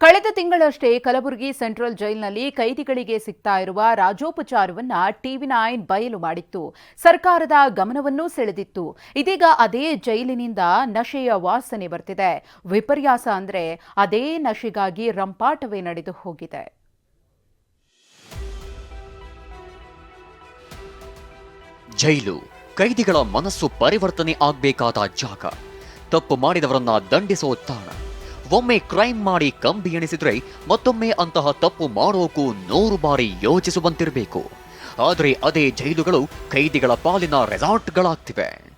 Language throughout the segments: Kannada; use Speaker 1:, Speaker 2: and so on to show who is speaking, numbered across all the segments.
Speaker 1: ಕಳೆದ ತಿಂಗಳಷ್ಟೇ ಕಲಬುರಗಿ ಸೆಂಟ್ರಲ್ ಜೈಲಿನಲ್ಲಿ ಕೈದಿಗಳಿಗೆ ಸಿಗ್ತಾ ಇರುವ ರಾಜೋಪಚಾರವನ್ನ ಟಿವಿ ನೈನ್ ಬಯಲು ಮಾಡಿತ್ತು. ಸರ್ಕಾರದ ಗಮನವನ್ನೂ ಸೆಳೆದಿತ್ತು. ಇದೀಗ ಅದೇ ಜೈಲಿನಿಂದ ನಶೆಯ ವಾಸನೆ ಬರ್ತಿದೆ. ವಿಪರ್ಯಾಸ ಅಂದ್ರೆ ಅದೇ ನಶೆಗಾಗಿ ರಂಪಾಟವೇ ನಡೆದು ಹೋಗಿದೆ.
Speaker 2: ಜೈಲು, ಕೈದಿಗಳ ಮನಸ್ಸು ಪರಿವರ್ತನೆ ಆಗಬೇಕಾದ ಜಾಗ. ತಪ್ಪು ಮಾಡಿದವರನ್ನ ದಂಡಿಸೋ ತಾಣ. ಒಮ್ಮೆ ಕ್ರೈಮ್ ಮಾಡಿ ಕಂಬಿ ಎಣಿಸಿದ್ರೆ ಮತ್ತೊಮ್ಮೆ ಅಂತಹ ತಪ್ಪು ಮಾಡೋಕು ನೂರು ಬಾರಿ ಯೋಚಿಸುವಂತಿರಬೇಕು. ಆದರೆ ಅದೇ ಜೈಲುಗಳು ಕೈದಿಗಳ ಪಾಲಿನ ರೆಸಾರ್ಟ್ಗಳಾಗ್ತಿವೆ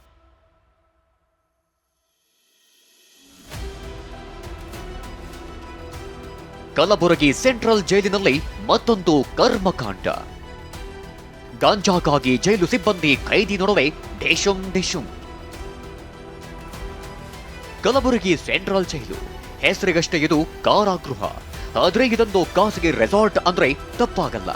Speaker 2: ಕಲಬುರಗಿ ಸೆಂಟ್ರಲ್ ಜೈಲಿನಲ್ಲಿ ಮತ್ತೊಂದು ಕರ್ಮಕಾಂಡ. ಗಾಂಜಾಗಾಗಿ ಜೈಲು ಸಿಬ್ಬಂದಿ ಕೈದಿ ನಡುವೆ ದೇಶಂ ದೇಶಂ. Kalaburagi central jail. ಹೆಸರಿಗಷ್ಟೇ ಇದು ಕಾರಾಗೃಹ. ಆದ್ರೆ ಇದೊಂದು ಖಾಸಗಿ ರೆಸಾರ್ಟ್ ಅಂದ್ರೆ ತಪ್ಪಾಗಲ್ಲ.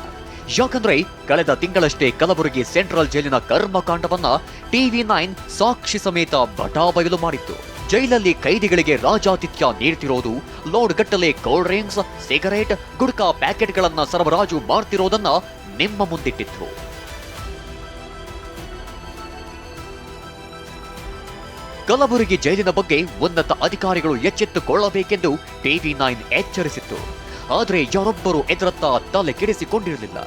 Speaker 2: ಯಾಕಂದ್ರೆ ಕಳೆದ ತಿಂಗಳಷ್ಟೇ ಕಲಬುರಗಿ ಸೆಂಟ್ರಲ್ ಜೈಲಿನ ಕರ್ಮಕಾಂಡವನ್ನ ಟಿವಿ ನೈನ್ ಸಾಕ್ಷಿ ಸಮೇತ ಬಟಾಬಯಲು ಮಾಡಿತ್ತು. ಜೈಲಲ್ಲಿ ಕೈದಿಗಳಿಗೆ ರಾಜಾತಿಥ್ಯ ನೀಡ್ತಿರೋದು ಲೋಡ್ ಗಟ್ಟಲೆ ಕೋಲ್ಡ್ ಡ್ರಿಂಕ್ಸ್, ಸಿಗರೇಟ್, ಗುಡ್ಕಾ ಪ್ಯಾಕೆಟ್ಗಳನ್ನ ಸರಬರಾಜು ಮಾಡ್ತಿರೋದನ್ನ ನಿಮ್ಮ ಮುಂದಿಟ್ಟಿತ್ತು ಕಲಬುರಗಿ ಜೈಲಿನ ಬಗ್ಗೆ ಉನ್ನತ ಅಧಿಕಾರಿಗಳು ಎಚ್ಚೆತ್ತುಕೊಳ್ಳಬೇಕೆಂದು ಟಿವಿ ನೈನ್ ಎಚ್ಚರಿಸಿತ್ತು. ಆದರೆ ಯಾರೊಬ್ಬರು ಎದುರತ್ತ ತಲೆ ಕೆಡಿಸಿಕೊಂಡಿರಲಿಲ್ಲ.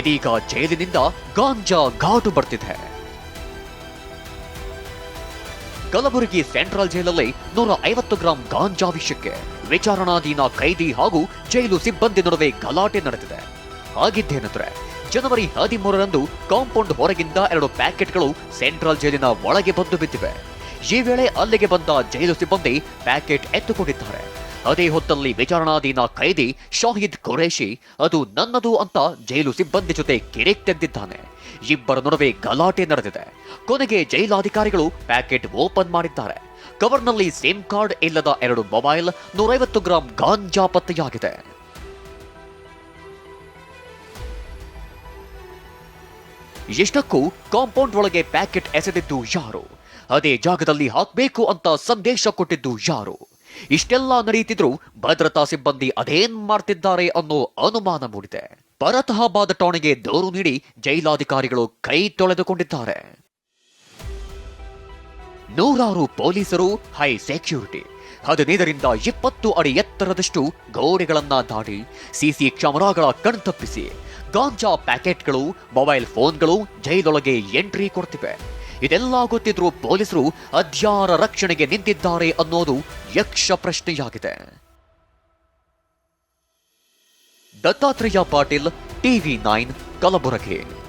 Speaker 2: ಇದೀಗ ಜೈಲಿನಿಂದ ಗಾಂಜಾ ಘಾಟು ಬರ್ತಿದೆ. ಕಲಬುರಗಿ ಸೆಂಟ್ರಲ್ ಜೈಲಲ್ಲಿ ನೂರ ಐವತ್ತು ಗ್ರಾಂ ಗಾಂಜಾ ವಿಷಯಕ್ಕೆ ವಿಚಾರಣಾಧೀನ ಕೈದಿ ಹಾಗೂ ಜೈಲು ಸಿಬ್ಬಂದಿ ನಡುವೆ ಗಲಾಟೆ ನಡೆದಿದೆ. ಹಾಗಿದ್ದೇನೆಂದರೆ ಜನವರಿ ಹದಿಮೂರರಂದು ಕಾಂಪೌಂಡ್ ಹೊರಗಿಂದ ಎರಡು ಪ್ಯಾಕೆಟ್ಗಳು ಸೆಂಟ್ರಲ್ ಜೈಲಿನ ಒಳಗೆ ಬಂದು ಬಿದ್ದಿವೆ. ಈ ವೇಳೆ ಅಲ್ಲಿಗೆ ಬಂದ ಜೈಲು ಸಿಬ್ಬಂದಿ ಪ್ಯಾಕೆಟ್ ಎತ್ತುಕೊಂಡಿದ್ದಾರೆ. ಅದೇ ಹೊತ್ತಲ್ಲಿ ವಿಚಾರಣಾಧೀನ ಕೈದಿ ಶಾಹಿದ್ ಖುರೇಶಿ ಅದು ನನ್ನದು ಅಂತ ಜೈಲು ಸಿಬ್ಬಂದಿ ಜೊತೆ ಕಿರಿಕ್ ತೆಗೆದಿದ್ದಾನೆ. ಇಬ್ಬರ ನಡುವೆ ಗಲಾಟೆ ನಡೆದಿದೆ. ಕೊನೆಗೆ ಜೈಲಾಧಿಕಾರಿಗಳು ಪ್ಯಾಕೆಟ್ ಓಪನ್ ಮಾಡಿದ್ದಾರೆ. ಕವರ್ನಲ್ಲಿ ಸಿಮ್ ಕಾರ್ಡ್ ಇಲ್ಲದ ಎರಡು ಮೊಬೈಲ್ ನೂರೈವತ್ತು ಗ್ರಾಂ ಗಾಂಜಾ ಪತ್ತೆಯಾಗಿದೆ. ಎಷ್ಟಕ್ಕೂ ಕಾಂಪೌಂಡ್ ಒಳಗೆ ಪ್ಯಾಕೆಟ್ ಎಸೆದಿದ್ದು ಯಾರು? ಅದೇ ಜಾಗದಲ್ಲಿ ಹಾಕಬೇಕು ಅಂತ ಸಂದೇಶ ಕೊಟ್ಟಿದ್ದು ಯಾರು? ಇಷ್ಟೆಲ್ಲ ನಡೆಯುತ್ತಿದ್ರು ಭದ್ರತಾ ಸಿಬ್ಬಂದಿ ಅದೇನ್ ಮಾಡ್ತಿದ್ದಾರೆ ಅನ್ನೋ ಅನುಮಾನ ಮೂಡಿದೆ. ಪರತಹಾಬಾದ್ ಠಾಣೆಗೆ ದೂರು ನೀಡಿ ಜೈಲಾಧಿಕಾರಿಗಳು ಕೈ ತೊಳೆದುಕೊಂಡಿದ್ದಾರೆ. ನೂರಾರು ಪೊಲೀಸರು ಹೈ ಸೆಕ್ಯೂರಿಟಿ. ಹದಿನೈದರಿಂದ ಇಪ್ಪತ್ತು ಅಡಿ ಎತ್ತರದಷ್ಟು ಗೋಡೆಗಳನ್ನ ದಾಟಿ ಸಿಸಿ ಕ್ಯಾಮೆರಾಗಳ ಕಣ್ತಪ್ಪಿಸಿ ಗಾಂಜಾ ಪ್ಯಾಕೆಟ್ಗಳು, ಮೊಬೈಲ್ ಫೋನ್ಗಳು ಜೈಲೊಳಗೆ ಎಂಟ್ರಿ ಕೊಡ್ತಿವೆ. ಇದೆಲ್ಲ ಗೊತ್ತಿದ್ರೂ ಪೊಲೀಸರು ಅಧ್ಯಾರ ರಕ್ಷಣೆಗೆ ನಿಂತಿದ್ದಾರೆ ಅನ್ನೋದು ಯಕ್ಷ ಪ್ರಶ್ನೆಯಾಗಿದೆ. Dattatreya Patil TV nine Kalaburagi.